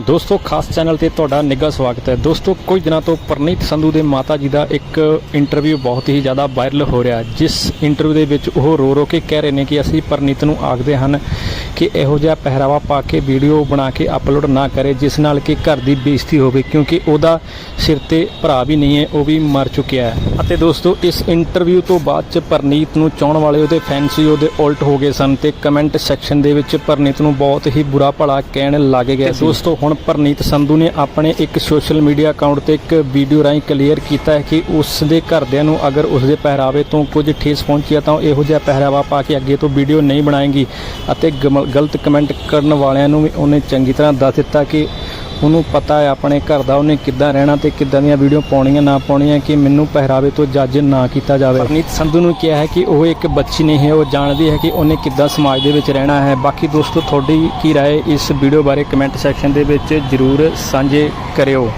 ਦੋਸਤੋ, ਖਾਸ ਚੈਨਲ ਤੇ ਤੁਹਾਡਾ ਨਿੱਘਾ ਸਵਾਗਤ ਹੈ। ਦੋਸਤੋ, ਕੁਝ ਦਿਨਾਂ ਤੋਂ ਪਰਨੀਤ ਸੰਧੂ ਦੇ ਮਾਤਾ ਜੀ ਦਾ ਇੱਕ ਇੰਟਰਵਿਊ ਬਹੁਤ ਹੀ ਜ਼ਿਆਦਾ ਵਾਇਰਲ ਹੋ ਰਿਹਾ ਜਿਸ ਇੰਟਰਵਿਊ ਦੇ ਵਿੱਚ ਉਹ ਰੋ ਰੋ ਕੇ ਕਹਿ ਰਹੇ ਨੇ ਕਿ ਅਸੀਂ ਪਰਨੀਤ ਨੂੰ ਆਖਦੇ ਹਨ ਕਿ ਇਹੋ ਜਿਹਾ ਪਹਿਰਾਵਾ ਪਾ ਕੇ, ਵੀਡੀਓ ਬਣਾ ਕੇ ਅਪਲੋਡ ਨਾ ਕਰੇ, ਜਿਸ ਨਾਲ ਕਿ ਘਰ ਦੀ ਬੇਇੱਜ਼ਤੀ ਹੋਵੇ, ਕਿਉਂਕਿ ਉਹਦਾ ਸਿਰ ਤੇ ਭਰਾ ਵੀ ਨਹੀਂ ਹੈ, ਉਹ ਵੀ ਮਰ ਚੁੱਕਿਆ ਹੈ। ਅਤੇ ਦੋਸਤੋ, ਇਸ ਇੰਟਰਵਿਊ ਤੋਂ ਬਾਅਦ ਚ ਪਰਨੀਤ ਨੂੰ ਚਾਹਣ ਵਾਲੇ ਉਹਦੇ ਫੈਨਸ ਹੀ ਉਹਦੇ ਉਲਟ ਹੋ ਗਏ ਸਨ ਤੇ ਕਮੈਂਟ ਸੈਕਸ਼ਨ ਦੇ ਵਿੱਚ ਪਰਨੀਤ ਨੂੰ ਬਹੁਤ ਹੀ ਬੁਰਾ ਭਲਾ ਕਹਿਣ ਲੱਗ ਗਏ ਸੀ। ਦੋਸਤੋ, ਹੁਣ ਪਰਨੀਤ ਸੰਧੂ ਨੇ ਆਪਣੇ ਇੱਕ ਸੋਸ਼ਲ ਮੀਡੀਆ ਅਕਾਊਂਟ ਤੇ ਇੱਕ ਵੀਡੀਓ ਰਾਹੀਂ ਕਲੀਅਰ ਕੀਤਾ ਹੈ ਕਿ ਉਸ ਦੇ ਘਰਦਿਆਂ ਨੂੰ ਅਗਰ ਉਸ ਦੇ ਪਹਿਰਾਵੇ ਤੋਂ ਕੁਝ ਠੇਸ ਪਹੁੰਚਿਆ ਤਾਂ ਉਹ ਇਹੋ ਜਿਹਾ ਪਹਿਰਾਵਾ ਪਾ ਕੇ ਅੱਗੇ ਤੋਂ ਵੀਡੀਓ ਨਹੀਂ ਬਣਾਏਗੀ ਅਤੇ ਗਮ- ਗਲਤ ਕਮੈਂਟ ਕਰਨ ਵਾਲਿਆਂ ਨੂੰ ਵੀ ਉਹਨੇ ਚੰਗੀ ਤਰ੍ਹਾਂ ਦੱਸ ਦਿੱਤਾ ਕਿ ਉਹਨੂੰ ਪਤਾ ਹੈ ਆਪਣੇ ਘਰ ਦਾ ਉਹਨੇ ਕਿੱਦਾਂ ਰਹਿਣਾ ਤੇ ਕਿੱਦਾਂ ਦੀਆਂ ਵੀਡੀਓ ਪਾਉਣੀਆਂ, ਨਾ ਪਾਉਣੀਆਂ, ਕਿ ਮੈਨੂੰ ਪਹਿਰਾਵੇ ਤੋਂ ਜੱਜ ਨਾ ਕੀਤਾ ਜਾਵੇ। ਪਰਨੀਤ ਸੰਧੂ ਨੂੰ ਕਿਹਾ ਹੈ ਕਿ ਉਹ ਇੱਕ ਬੱਚੀ ਨਹੀਂ ਹੈ, ਉਹ ਜਾਣਦੀ ਹੈ ਕਿ ਉਹਨੇ ਕਿੱਦਾਂ ਸਮਾਜ ਦੇ ਵਿੱਚ ਰਹਿਣਾ ਹੈ। ਬਾਕੀ ਦੋਸਤੋ, ਤੁਹਾਡੀ ਕੀ ਰਾਏ ਇਸ ਵੀਡੀਓ ਬਾਰੇ ਕਮੈਂਟ ਸੈਕਸ਼ਨ ਦੇ ਵਿੱਚ ਜਰੂਰ ਸਾਂਝੇ ਕਰਿਓ।